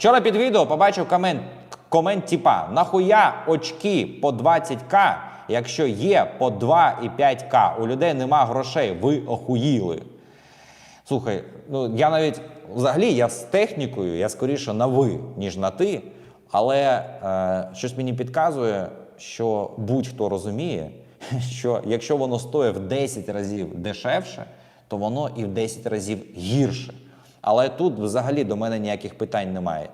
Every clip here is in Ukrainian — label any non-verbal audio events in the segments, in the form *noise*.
Вчора під відео побачив комент, комент типа нахуя очки по 20к, якщо є по 2,5к. У людей нема грошей, ви охуїли. Слухай, ну я навіть взагалі я з технікою, я скоріше на ви, ніж на ти. Але е, щось мені підказує, що будь-хто розуміє, *laughs* що якщо воно стоїть в 10 разів дешевше, то воно і в 10 разів гірше. Але тут взагалі до мене ніяких питань немає.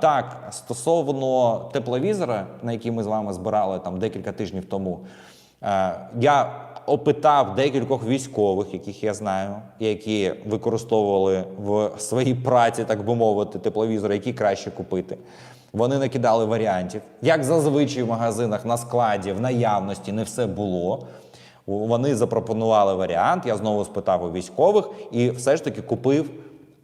Так, стосовно тепловізора, на який ми з вами збирали там декілька тижнів тому, е, я опитав декількох військових, яких я знаю, які використовували в своїй праці, так би мовити, тепловізори, які краще купити. Вони накидали варіантів. Як зазвичай в магазинах на складі, в наявності не все було. Вони запропонували варіант. Я знову спитав у військових і все ж таки купив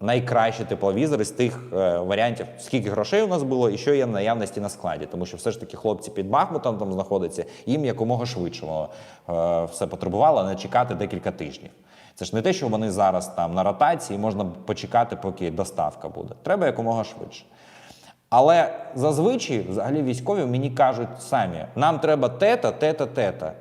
найкращі тепловізори з тих е, варіантів, скільки грошей у нас було і що є в наявності на складі. Тому що все ж таки хлопці під Бахмутом там знаходяться, їм якомога швидше е, все потребувало, не чекати декілька тижнів. Це ж не те, що вони зараз там на ротації, можна почекати, поки доставка буде. Треба якомога швидше. Але зазвичай, взагалі, військові мені кажуть самі: нам треба тета, тета, тета.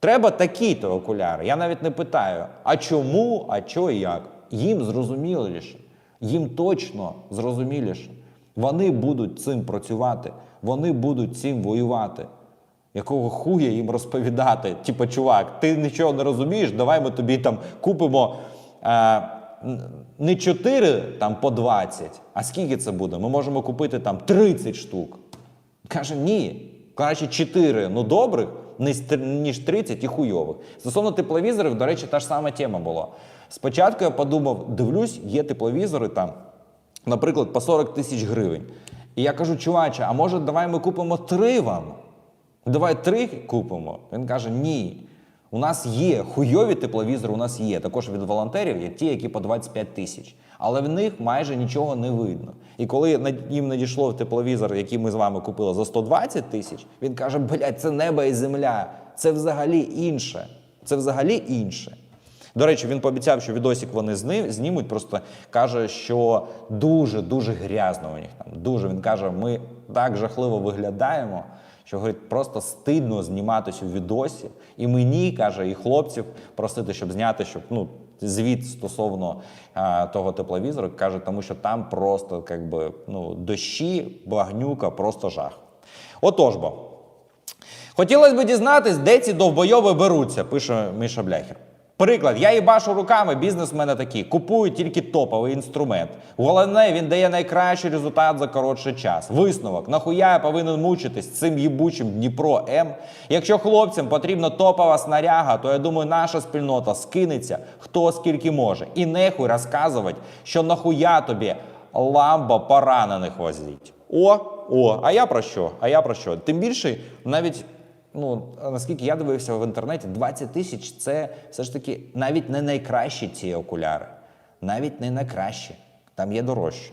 Треба такі-то окуляри. Я навіть не питаю, а чому, а чого і як. Їм зрозуміліше, їм точно зрозуміліше. Вони будуть цим працювати, вони будуть цим воювати. Якого хуя їм розповідати? Типа, чувак, ти нічого не розумієш, давай ми тобі там купимо е, не 4 там, по 20, а скільки це буде? Ми можемо купити там 30 штук. Каже, ні. Краще 4, ну добрих, ніж 30 і хуйових. Стосовно тепловізорів, до речі, та ж сама тема була. Спочатку я подумав, дивлюсь, є тепловізори там, наприклад, по 40 тисяч гривень. І я кажу, чуваче, а може давай ми купимо три вам? Давай три купимо. Він каже: ні. У нас є хуйові тепловізори, у нас є. Також від волонтерів є ті, які по 25 тисяч. Але в них майже нічого не видно. І коли їм надійшло тепловізор, який ми з вами купили за 120 тисяч, він каже: блядь, це небо і земля. Це взагалі інше. Це взагалі інше. До речі, він пообіцяв, що відосик вони знімуть. Просто каже, що дуже дуже грязно у них там. Дуже він каже, ми так жахливо виглядаємо, що говорить, просто стидно зніматися у відосі. І мені каже, і хлопців просити, щоб зняти, щоб ну. Звіт стосовно а, того тепловізору каже, тому що там просто как би, ну, дощі, багнюка, просто жах. Отож бо, Хотілося б дізнатись, де ці довбойови беруться, пише Міша Бляхер. Приклад, я їбашу руками, бізнес в мене такий. Купую тільки топовий інструмент. Головне, він дає найкращий результат за коротший час. Висновок, нахуя я повинен мучитись цим їбучим Дніпро М. Якщо хлопцям потрібна топова снаряга, то я думаю, наша спільнота скинеться хто скільки може. І нехуй розказувати, що нахуя тобі ламбо поранених возить. О, о, а я про що? А я про що? Тим більше, навіть ну наскільки я дивився в інтернеті, 20 тисяч це все ж таки навіть не найкращі ці окуляри. Навіть не найкращі. Там є дорожчі.